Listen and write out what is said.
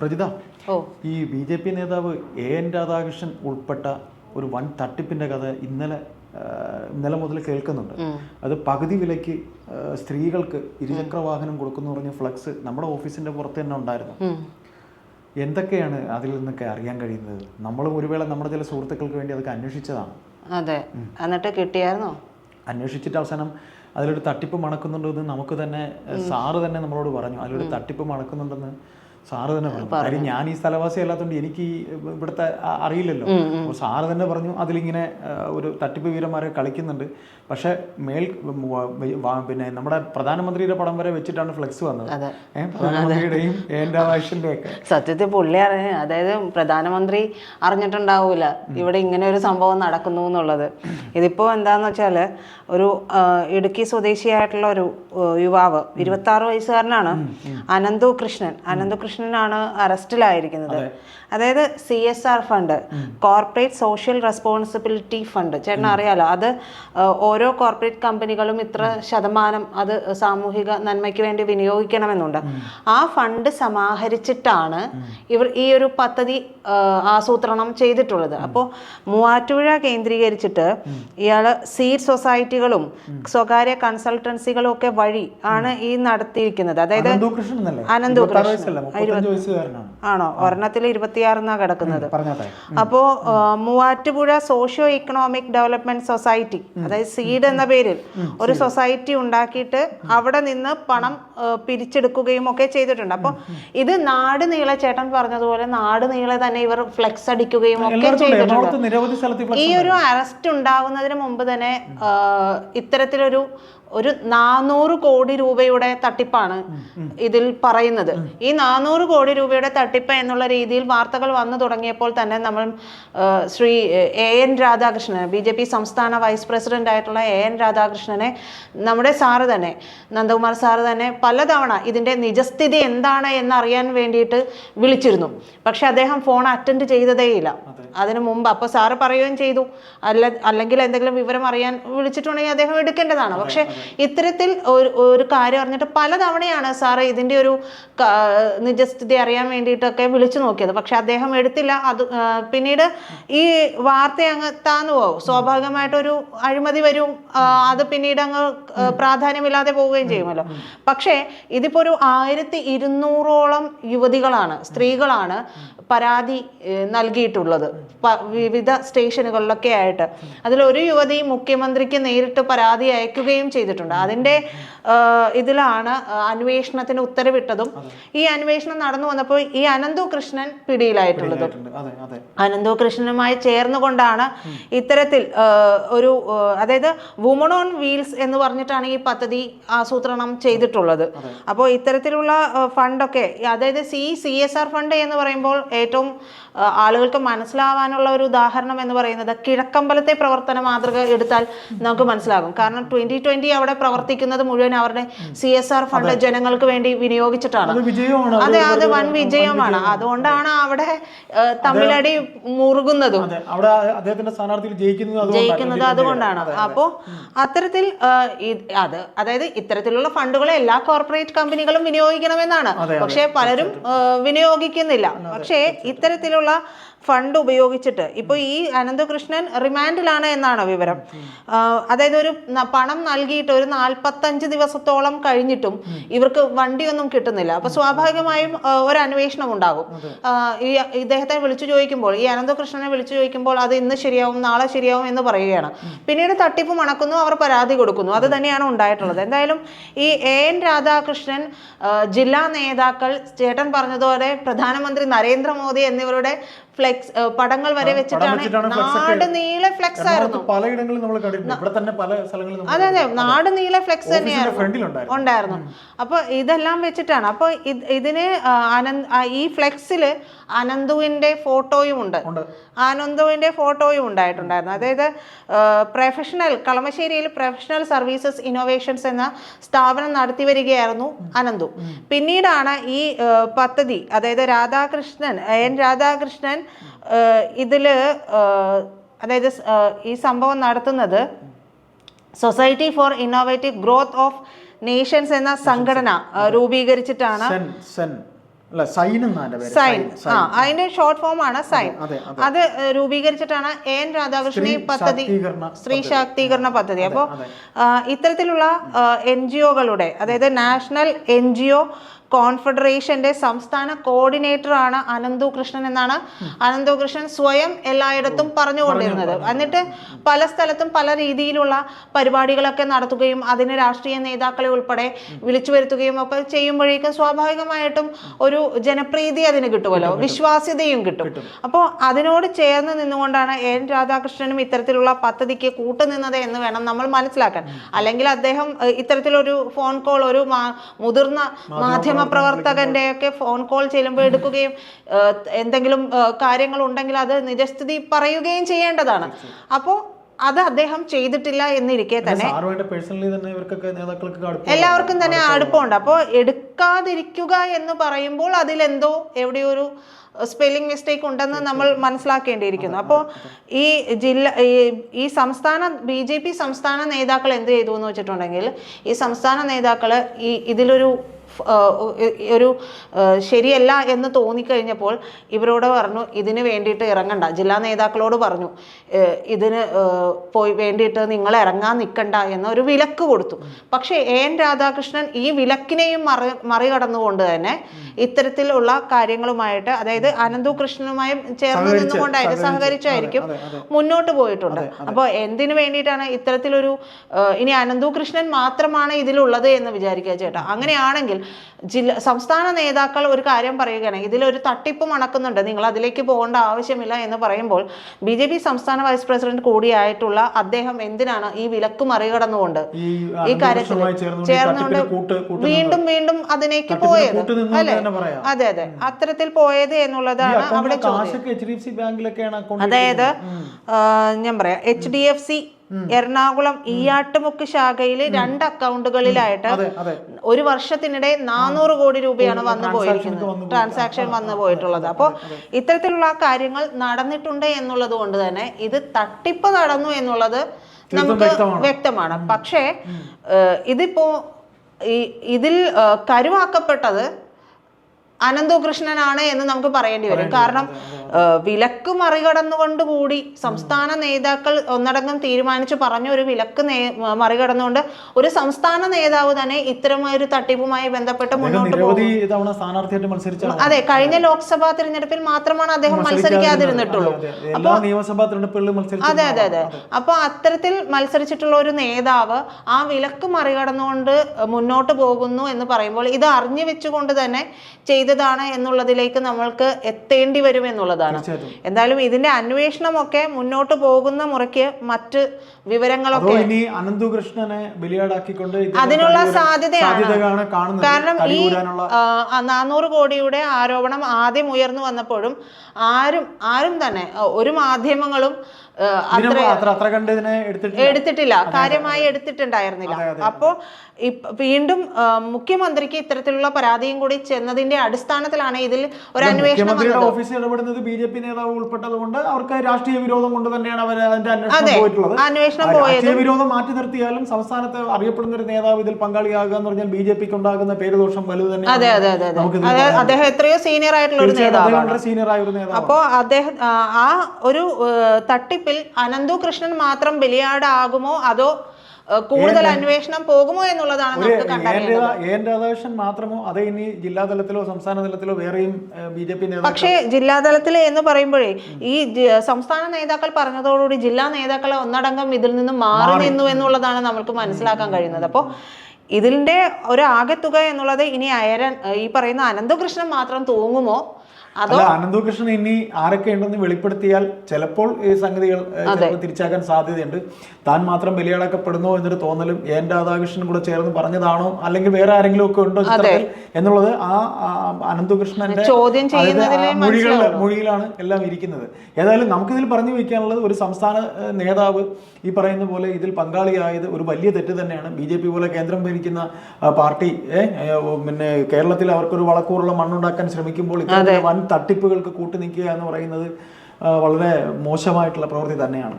Prajitha O. ഈ B J P നേതാവ് A N Radhakrishnan ഉൾപ്പെട്ട ഒരു വൻ തട്ടിപ്പിന്റെ കഥ ഇന്നലെ ഇന്നലെ മുതൽ കേൾക്കുന്നുണ്ട്. അത് പകുതി വിലയ്ക്ക് സ്ത്രീകൾക്ക് ഇരുചക്ര വാഹനം കൊടുക്കുന്നു പറഞ്ഞ ഫ്ലക്സ് നമ്മുടെ ഓഫീസിന്റെ പുറത്ത് തന്നെ ഉണ്ടായിരുന്നു. എന്തൊക്കെയാണ് അതിൽ നിന്നൊക്കെ അറിയാൻ കഴിയുന്നത്? നമ്മൾ ഒരു വേള നമ്മുടെ ചില സുഹൃത്തുക്കൾക്ക് വേണ്ടി അതൊക്കെ അന്വേഷിച്ചതാണ്. അതെ. എന്നിട്ട് കിട്ടിയായിരുന്നോ? അന്വേഷിച്ചിട്ട് അവസാനം അതിലൊരു തട്ടിപ്പ് മണക്കുന്നുണ്ടെന്ന് നമുക്ക് തന്നെ സാറ് തന്നെ നമ്മളോട് പറഞ്ഞു. അതിലൊരു തട്ടിപ്പ് മണക്കുന്നുണ്ടെന്ന് സാറ് തന്നെ പറഞ്ഞു. കാര്യം ഞാൻ ഈ സ്ഥലവാസി അല്ലാത്തതുകൊണ്ട് എനിക്ക് ഇവിടുത്തെ അറിയില്ലല്ലോ. അപ്പോൾ സാറ് തന്നെ പറഞ്ഞു അതിലിങ്ങനെ ഒരു തട്ടിപ്പ് വീരന്മാരെ കളിക്കുന്നുണ്ട്. പക്ഷെ മേൽ പിന്നെ നമ്മുടെ പ്രധാനമന്ത്രിയുടെ പടം വരെ വെച്ചിട്ടാണ് ഫ്ലെക്സ് വന്നത്. പ്രധാനമന്ത്രിയുടെയും ഒക്കെ സത്യത്തിൽ പുള്ളി അതായത് പ്രധാനമന്ത്രി അറിഞ്ഞിട്ടുണ്ടാവൂല ഇവിടെ ഇങ്ങനെ ഒരു സംഭവം നടക്കുന്നു എന്നുള്ളത്. ഇതിപ്പോ എന്താന്ന് വെച്ചാൽ ഒരു ഇടുക്കി സ്വദേശിയായിട്ടുള്ള ഒരു യുവാവ് ഇരുപത്തി ആറ് വയസ്സുകാരനാണ് അനന്തു കൃഷ്ണൻ. അനന്തു കൃഷ്ണനാണ് അറസ്റ്റിലായിരിക്കുന്നത്. അതായത് C S R fund corporate social responsibility fund. ചേട്ടൻ അറിയാലോ അത് ഓരോ കോർപ്പറേറ്റ് കമ്പനികളും ഇത്ര ശതമാനം അത് സാമൂഹിക നന്മയ്ക്ക് വേണ്ടി വിനിയോഗിക്കണമെന്നുണ്ട്. ആ ഫണ്ട് സമാഹരിച്ചിട്ടാണ് ഇവർ ഈ ഒരു പദ്ധതി ആസൂത്രണം ചെയ്തിട്ടുള്ളത്. അപ്പോൾ മൂവാറ്റുപുഴ കേന്ദ്രീകരിച്ചിട്ട് ഇയാൾ സീഡ് സൊസൈറ്റികളും സ്വകാര്യ കൺസൾട്ടൻസികളും ഒക്കെ വഴി ആണ് ഈ നടത്തിയിരിക്കുന്നത്. അതായത് അനന്തു കൃഷ്ണൻ ആണോ? ഒരെണ്ണത്തിൽ ഇരുപത്തിയാറിനാ കിടക്കുന്നത്. അപ്പോ Muvattupuzha socio economic development society അതായത് സീഡ് എന്ന പേരിൽ ഒരു സൊസൈറ്റി ഉണ്ടാക്കിയിട്ട് അവിടെ നിന്ന് പണം പിരിച്ചെടുക്കുകയും ഒക്കെ ചെയ്തിട്ടുണ്ട്. അപ്പോൾ ഇത് നാട് നീളെ ചേട്ടൻ പറഞ്ഞതുപോലെ നാട് നീളെ തന്നെ ഇവർ ഫ്ലെക്സ് അടിക്കുകയും ഒക്കെ ചെയ്തിട്ടുണ്ട്. ഈ ഒരു അറസ്റ്റ് ഉണ്ടാകുന്നതിന് മുമ്പ് തന്നെ ഇത്തരത്തിലൊരു ഒരു നാനൂറ് കോടി രൂപയുടെ തട്ടിപ്പാണ് ഇതിൽ പറയുന്നത്. ഈ നാനൂറ് കോടി രൂപയുടെ തട്ടിപ്പ് എന്നുള്ള രീതിയിൽ വാർത്തകൾ വന്നു തുടങ്ങിയപ്പോൾ തന്നെ നമ്മൾ Shri A N Radhakrishnan B J P സംസ്ഥാന വൈസ് പ്രസിഡന്റ് ആയിട്ടുള്ള എ എൻ രാധാകൃഷ്ണനെ നമ്മുടെ സാറ് തന്നെ നന്ദകുമാർ സാറ് തന്നെ പലതവണ ഇതിന്റെ നിജസ്ഥിതി എന്താണ് എന്നറിയാൻ വേണ്ടിയിട്ട് വിളിച്ചിരുന്നു. പക്ഷെ അദ്ദേഹം ഫോൺ അറ്റൻഡ് ചെയ്തതേയില്ല അതിനു മുമ്പ് അപ്പോൾ സാറ് പറയുകയും ചെയ്തു. അല്ല അല്ലെങ്കിൽ എന്തെങ്കിലും വിവരം അറിയാൻ വിളിച്ചിട്ടുണ്ടെങ്കിൽ അദ്ദേഹം എടുക്കേണ്ടതാണ്. പക്ഷെ ഇത്തരത്തിൽ ഒരു ഒരു കാര്യം അറിഞ്ഞിട്ട് പലതവണയാണ് സാറ് ഇതിന്റെ ഒരു നിജസ്ഥിതി അറിയാൻ വേണ്ടിയിട്ടൊക്കെ വിളിച്ചു നോക്കിയത്. പക്ഷെ അദ്ദേഹം എടുത്തില്ല. അത് പിന്നീട് ഈ വാർത്ത അങ്ങ് താന്നു പോകും സ്വാഭാവികമായിട്ടൊരു അഴിമതി വരും. അത് പിന്നീട് അങ്ങ് പ്രാധാന്യമില്ലാതെ പോവുകയും ചെയ്യുമല്ലോ. പക്ഷേ ഇതിപ്പോ ഒരു ആയിരത്തി ഇരുന്നൂറോളം യുവതികളാണ് സ്ത്രീകളാണ് പരാതി നൽകിയിട്ടുള്ളത്. വിവിധ സ്റ്റേഷനുകളിലൊക്കെ ആയിട്ട്. അതിൽ ഒരു യുവതി മുഖ്യമന്ത്രിക്ക് നേരിട്ട് പരാതി അയക്കുകയും ചെയ്തിട്ടുണ്ട്. അതിന്റെ ഇതിലാണ് അന്വേഷണത്തിന് ഉത്തരവിട്ടതും. ഈ അന്വേഷണം നടന്നു വന്നപ്പോൾ ഈ അനന്തു കൃഷ്ണൻ പിടിയിലായിട്ടുള്ളതും അനന്തു കൃഷ്ണനുമായി ചേർന്നുകൊണ്ടാണ് ഇത്തരത്തിൽ ഒരു അതായത് വുമൺ ഓൺ വീൽസ് എന്ന് പറഞ്ഞിട്ടാണ് ഈ പദ്ധതി ആസൂത്രണം ചെയ്തിട്ടുള്ളത്. അപ്പോൾ ഇത്തരത്തിലുള്ള ഫണ്ടൊക്കെ അതായത് C C S R fund എന്ന് പറയുമ്പോൾ ഏറ്റവും ആളുകൾക്ക് മനസ്സിലാവാനുള്ള ഒരു ഉദാഹരണം എന്ന് പറയുന്നത് കിഴക്കമ്പലത്തെ പ്രവർത്തന മാതൃക എടുത്താൽ നമുക്ക് മനസ്സിലാകും. കാരണം ട്വന്റി ട്വന്റി അവിടെ പ്രവർത്തിക്കുന്നത് മുഴുവൻ അവരുടെ സി എസ് ആർ ഫണ്ട് ജനങ്ങൾക്ക് വേണ്ടി വിനിയോഗിച്ചിട്ടാണ്. അത് അതെ വൻ വിജയമാണ്. അതുകൊണ്ടാണ് അവിടെ തമിഴടി തമ്മിലടി മുറുകുന്നതും. ജയിക്കുന്നത് അതുകൊണ്ടാണ്. അപ്പോ അപ്പോൾ അത്തരത്തിൽ അത് അതായത് ഇത്തരത്തിലുള്ള ഫണ്ടുകളെ എല്ലാ കോർപ്പറേറ്റ് കമ്പനികളും വിനിയോഗിക്കണമെന്നാണ്. പക്ഷെ പലരും വിനിയോഗിക്കുന്നില്ല. പക്ഷേ ഇത്തരത്തിലുള്ള ഫണ്ട് ഉപയോഗിച്ചിട്ട്. ഇപ്പോൾ ഈ അനന്തകൃഷ്ണൻ റിമാൻഡിലാണ് എന്നാണ് വിവരം. അതായത് ഒരു പണം നൽകിയിട്ട് ഒരു നാൽപ്പത്തഞ്ച് ദിവസത്തോളം കഴിഞ്ഞിട്ടും ഇവർക്ക് വണ്ടിയൊന്നും കിട്ടുന്നില്ല. അപ്പോൾ സ്വാഭാവികമായും ഒരു അന്വേഷണം ഉണ്ടാകും. ഈ ഇദ്ദേഹത്തെ വിളിച്ചു ചോദിക്കുമ്പോൾ ഈ അനന്തകൃഷ്ണനെ വിളിച്ചു ചോദിക്കുമ്പോൾ അത് ഇന്ന് ശരിയാവും നാളെ ശരിയാവും എന്ന് പറയുകയാണ്. പിന്നീട് തട്ടിപ്പ് മണക്കുന്നു അവർ പരാതി കൊടുക്കുന്നു. അത് തന്നെയാണ് ഉണ്ടായിട്ടുള്ളത്. എന്തായാലും ഈ എ എൻ രാധാകൃഷ്ണൻ ജില്ലാ നേതാക്കൾ ചേട്ടൻ പറഞ്ഞതുപോലെ പ്രധാനമന്ത്രി നരേന്ദ്രമോദി എന്നിവരുടെ ഫ്ലെക്സ് പടങ്ങൾ വരെ വെച്ചിട്ടാണ് നാട് നീളെ ഫ്ലെക്സ് ആയിരുന്നു. പലയിടങ്ങളിലും നമ്മൾ കണ്ടിട്ടുണ്ട്. ഇവിടെ തന്നെ പല സ്ഥലങ്ങളിൽ അതെ അതെ നാട് നീളെ ഫ്ലെക്സ് തന്നെയായിരുന്നു. ഉണ്ടായിരുന്നു. അപ്പോൾ ഇതെല്ലാം വെച്ചിട്ടാണ്. അപ്പോൾ ഇതിന് ഈ ഫ്ലെക്സിൽ അനന്തുവിന്റെ ഫോട്ടോയും ഉണ്ട്. ആനന്ദുവിന്റെ ഫോട്ടോയും ഉണ്ടായിട്ടുണ്ടായിരുന്നു. അതായത് പ്രൊഫഷണൽ കളമശ്ശേരിയിൽ പ്രൊഫഷണൽ സർവീസസ് ഇന്നോവേഷൻസ് എന്ന സ്ഥാപനം നടത്തി വരികയായിരുന്നു അനന്തു. പിന്നീടാണ് ഈ പദ്ധതി അതായത് രാധാകൃഷ്ണൻ എൻ രാധാകൃഷ്ണൻ ഇതിൽ അതായത് ഈ സംഭവം നടത്തുന്നത് society for innovative growth of nations എന്ന സംഘടന രൂപീകരിച്ചിട്ടാണ് സെൻ ആ അതിന്റെ ഷോർട്ട് ഫോം ആണ് സൈൻ അതെ രൂപീകരിച്ചിട്ടാണ് രൂപീകരിച്ചിട്ടാണ് എൻ രാധാകൃഷ്ണൻ ഈ പദ്ധതി സ്ത്രീ ശാക്തീകരണ പദ്ധതി. അപ്പോൾ ഇത്തരത്തിലുള്ള എൻ ജി ഒകളുടെ അതായത് നാഷണൽ എൻ ജി ഒ കോൺഫെഡറേഷന്റെ സംസ്ഥാന കോർഡിനേറ്റർ ആണ് അനന്തു കൃഷ്ണൻ എന്നാണ് അനന്തു കൃഷ്ണൻ സ്വയം എല്ലായിടത്തും പറഞ്ഞുകൊണ്ടിരുന്നത്. എന്നിട്ട് പല സ്ഥലത്തും പല രീതിയിലുള്ള പരിപാടികളൊക്കെ നടത്തുകയും അതിന് രാഷ്ട്രീയ നേതാക്കളെ ഉൾപ്പെടെ വിളിച്ചു വരുത്തുകയും ഒക്കെ ചെയ്യുമ്പോഴേക്കും സ്വാഭാവികമായിട്ടും ഒരു ജനപ്രീതി അതിന് കിട്ടുമല്ലോ. വിശ്വാസ്യതയും കിട്ടും. അപ്പോൾ അതിനോട് ചേർന്ന് നിന്നുകൊണ്ടാണ് എൻ രാധാകൃഷ്ണനും ഇത്തരത്തിലുള്ള പദ്ധതിക്ക് കൂട്ടുനിന്നത് എന്ന് വേണം നമ്മൾ മനസ്സിലാക്കാൻ. അല്ലെങ്കിൽ അദ്ദേഹം ഇത്തരത്തിലൊരു ഫോൺ കോൾ ഒരു മുതിർന്ന മാധ്യമ പ്രവർത്തകന്റെ ഒക്കെ ഫോൺ കോൾ ചെല്ലുമ്പോൾ എടുക്കുകയും എന്തെങ്കിലും കാര്യങ്ങൾ ഉണ്ടെങ്കിൽ അത് നിജസ്ഥിതി പറയുകയും ചെയ്യേണ്ടതാണ്. അപ്പോൾ അത് അദ്ദേഹം ചെയ്തിട്ടില്ല എന്നിരിക്കെ തന്നെ. എല്ലാവർക്കും തന്നെ അടുപ്പമുണ്ട്. അപ്പോൾ എടുക്കാതിരിക്കുക എന്ന് പറയുമ്പോൾ അതിലെന്തോ എവിടെയോ ഒരു സ്പെല്ലിംഗ് മിസ്റ്റേക്ക് ഉണ്ടെന്ന് നമ്മൾ മനസ്സിലാക്കേണ്ടിയിരിക്കുന്നു. അപ്പോൾ ഈ ജില്ല ഈ- സംസ്ഥാന ബി ജെ പി സംസ്ഥാന നേതാക്കൾ എന്ത് ചെയ്തു എന്ന് വെച്ചിട്ടുണ്ടെങ്കിൽ ഈ സംസ്ഥാന നേതാക്കൾ ഈ ഇതിലൊരു ഒരു ശരിയല്ല എന്ന് തോന്നിക്കഴിഞ്ഞപ്പോൾ ഇവരോട് പറഞ്ഞു ഇതിന് വേണ്ടിയിട്ട് ഇറങ്ങണ്ട. ജില്ലാ നേതാക്കളോട് പറഞ്ഞു ഇതിന് പോയി വേണ്ടിയിട്ട് നിങ്ങൾ ഇറങ്ങാൻ നിൽക്കണ്ട എന്ന ഒരു വിലക്ക് കൊടുത്തു. പക്ഷേ എൻ രാധാകൃഷ്ണൻ ഈ വിലക്കിനെയും മറി മറികടന്നുകൊണ്ട് തന്നെ ഇത്തരത്തിലുള്ള കാര്യങ്ങളുമായിട്ട് അതായത് അനന്തു കൃഷ്ണനുമായും ചേർന്ന് നിന്നുകൊണ്ടായിരിക്കും സഹകരിച്ചായിരിക്കും. മുന്നോട്ട് പോയിട്ടുണ്ട്. അപ്പോൾ എന്തിനു വേണ്ടിയിട്ടാണ് ഇത്തരത്തിലൊരു ഇനി അനന്തു കൃഷ്ണൻ മാത്രമാണ് ഇതിലുള്ളത് എന്ന് വിചാരിക്കുക ചേട്ടാ? അങ്ങനെയാണെങ്കിൽ ജില്ല സംസ്ഥാന നേതാക്കൾ ഒരു കാര്യം പറയുകയാണ്. ഇതിലൊരു തട്ടിപ്പ് മണക്കുന്നുണ്ട്. നിങ്ങൾ അതിലേക്ക് പോകേണ്ട ആവശ്യമില്ല എന്ന് പറയുമ്പോൾ ബി ജെ പി സംസ്ഥാന വൈസ് പ്രസിഡന്റ് കൂടിയായിട്ടുള്ള അദ്ദേഹം എന്തിനാണ് ഈ വിലക്ക് മറികടന്നുകൊണ്ട് ഈ കാര്യത്തിൽ ചേർന്നുകൊണ്ട് വീണ്ടും വീണ്ടും അതിലേക്ക് പോയത്. അല്ലേ? അതെ അതെ. അത്തരത്തിൽ പോയത് എന്നുള്ളതാണ് അവിടെ അതായത് ഞാൻ പറയാം. H D F C Ernakulam Eeyattumukku ശാഖയിൽ രണ്ട് അക്കൗണ്ടുകളിലായിട്ട് ഒരു വർഷത്തിനിടെ നാനൂറ് കോടി രൂപയാണ് വന്നു പോയിരിക്കുന്നത്. ട്രാൻസാക്ഷൻ വന്നു പോയിട്ടുള്ളത്. അപ്പോ ഇത്തരത്തിലുള്ള കാര്യങ്ങൾ നടന്നിട്ടുണ്ട് എന്നുള്ളത് കൊണ്ട് തന്നെ ഇത് തട്ടിപ്പ് നടന്നു എന്നുള്ളത് നമുക്ക് വ്യക്തമാണ്. പക്ഷേ ഇതിപ്പോ ഇതിൽ കരുവാക്കപ്പെട്ടത് അനന്തു കൃഷ്ണനാണ് എന്ന് നമുക്ക് പറയേണ്ടി വരും. കാരണം വിലക്ക് മറികടന്നുകൊണ്ട് കൂടി സംസ്ഥാന നേതാക്കൾ ഒന്നടങ്കം തീരുമാനിച്ചു പറഞ്ഞ ഒരു വിലക്ക് മറികടന്നുകൊണ്ട് ഒരു സംസ്ഥാന നേതാവ് തന്നെ ഇത്തരമൊരു തട്ടിപ്പുമായി ബന്ധപ്പെട്ട് മുന്നോട്ട് പോകും അതെ കഴിഞ്ഞ ലോക്സഭാ തിരഞ്ഞെടുപ്പിൽ മാത്രമാണ് അദ്ദേഹം മത്സരിക്കാതിരുന്നിട്ടുള്ളൂ. അതെ. നിയമസഭാ അതെ അതെ അതെ. അപ്പൊ അത്തരത്തിൽ മത്സരിച്ചിട്ടുള്ള ഒരു നേതാവ് ആ വിലക്ക് മറികടന്നുകൊണ്ട് മുന്നോട്ട് പോകുന്നു എന്ന് പറയുമ്പോൾ ഇത് അറിഞ്ഞു വെച്ചുകൊണ്ട് തന്നെ ചെയ്തതാണ് എന്നുള്ളതിലേക്ക് നമ്മൾക്ക് എത്തേണ്ടി വരും എന്നുള്ളതാണ്. എന്തായാലും ഇതിന്റെ അന്വേഷണമൊക്കെ മുന്നോട്ട് പോകുന്ന മുറയ്ക്ക് മറ്റ് വിവരങ്ങളൊക്കെ ഇനി അനന്തുകൃഷ്ണനെ ബലിയാടാക്കിക്കൊണ്ട് അതിനുള്ള സാധ്യതയാണ്. കാരണം ഈ നാനൂറ് കോടിയുടെ ആരോപണം ആദ്യം ഉയർന്നു വന്നപ്പോഴും ആരും ആരും തന്നെ ഒരു മാധ്യമങ്ങളും എടുത്തിട്ടില്ല. കാര്യമായി എടുത്തിട്ടുണ്ടായിരുന്നില്ല. അപ്പോ വീണ്ടും മുഖ്യമന്ത്രിക്ക് ഇത്തരത്തിലുള്ള പരാതിയും കൂടി ചെന്നതിന്റെ അടിസ്ഥാനത്തിലാണ് ഇതിൽ ഒരു അന്വേഷണം ഓഫീസിൽ ഇടപെടുന്നത് ബി ജെ പി നേതാവ് ഉൾപ്പെട്ടതുകൊണ്ട് അവർക്ക് രാഷ്ട്രീയ വിരോധം കൊണ്ട് തന്നെയാണ് അവർ അതിന്റെ അന്വേഷണം പോയിട്ടുള്ളത്. അന്വേഷണം പോയത് വിരോധം മാറ്റി നിർത്തിയാലും സംസ്ഥാനത്ത് അറിയപ്പെടുന്ന ഒരു നേതാവ് ഇതിൽ പങ്കാളിയാകുക എന്ന് പറഞ്ഞാൽ ബി ജെ പിക്ക് ഉണ്ടാകുന്ന പേരുദോഷം വലുത് തന്നെ അതെ അതെ അതെ അതെ. അദ്ദേഹം എത്രയോ സീനിയർ ആയിട്ടുള്ള ഒരു നേതാവ് സീനിയർ ആയ ഒരു നേതാവ് അപ്പോൾ അദ്ദേഹം ആ, ഒരു ഏഹ്, തട്ടിപ്പിൽ അനന്തു കൃഷ്ണൻ മാത്രം ബലിയാടാകുമോ? അതോ കൂടുതൽ അന്വേഷണം പോകുമോ എന്നുള്ളതാണ് നമുക്ക് കണ്ടറിയേണ്ടത്. മാത്രമോ അതേ ഇനി ജില്ലാ തലത്തിലോ സംസ്ഥാന തലത്തിലോ വേറെയും ബി ജെ പി പക്ഷേ ജില്ലാതലത്തിൽ എന്ന് പറയുമ്പോഴേ ഈ സംസ്ഥാന നേതാക്കൾ പറഞ്ഞതോടുകൂടി ജില്ലാ നേതാക്കളെ ഒന്നടങ്കം ഇതിൽ നിന്ന് മാറി നിന്നു എന്നുള്ളതാണ് നമുക്ക് മനസ്സിലാക്കാൻ കഴിയുന്നത്. അപ്പോൾ ഇതിന്റെ ഒരു ആകെത്തുക എന്നുള്ളത് ഇനി അയരൻ ഈ പറയുന്ന അനന്തകൃഷ്ണൻ മാത്രം തൂങ്ങുമോ? അതോ അനന്തകൃഷ്ണൻ ഇനി ആരൊക്കെ ഉണ്ടെന്ന് വെളിപ്പെടുത്തിയാൽ ചിലപ്പോൾ ഈ സംഗതികൾ തിരിച്ചാക്കാൻ സാധ്യതയുണ്ട്. താൻ മാത്രം ബലിയാടാക്കപ്പെടുന്നോ എന്നൊരു തോന്നലും എൻ രാധാകൃഷ്ണൻ കൂടെ ചേർന്ന് പറഞ്ഞതാണോ? അല്ലെങ്കിൽ വേറെ ആരെങ്കിലും ഒക്കെ ഉണ്ടോ ചിത്രത്തിൽ? എന്നുള്ളത് ആ അനന്തകൃഷ്ണന്റെ ചോദ്യം മൊഴികളുടെ മൊഴിയിലാണ് എല്ലാം ഇരിക്കുന്നത്. ഏതായാലും നമുക്കിതിൽ പറഞ്ഞു വയ്ക്കാനുള്ളത് ഒരു സംസ്ഥാന നേതാവ് ഈ പറയുന്ന പോലെ ഇതിൽ പങ്കാളിയായത് ഒരു വലിയ തെറ്റ് തന്നെയാണ്. ബി ജെ പി പോലെ കേന്ദ്രം ഭരിക്കുന്ന പാർട്ടി പിന്നെ കേരളത്തിൽ അവർക്കൊരു വളക്കൂറുള്ള മണ്ണുണ്ടാക്കാൻ ശ്രമിക്കുമ്പോൾ ഇത്തരത്തിലുള്ള വൻ തട്ടിപ്പുകൾക്ക് കൂട്ടുനിൽക്കുക എന്ന് പറയുന്നത് വളരെ മോശമായിട്ടുള്ള പ്രവൃത്തി തന്നെയാണ്.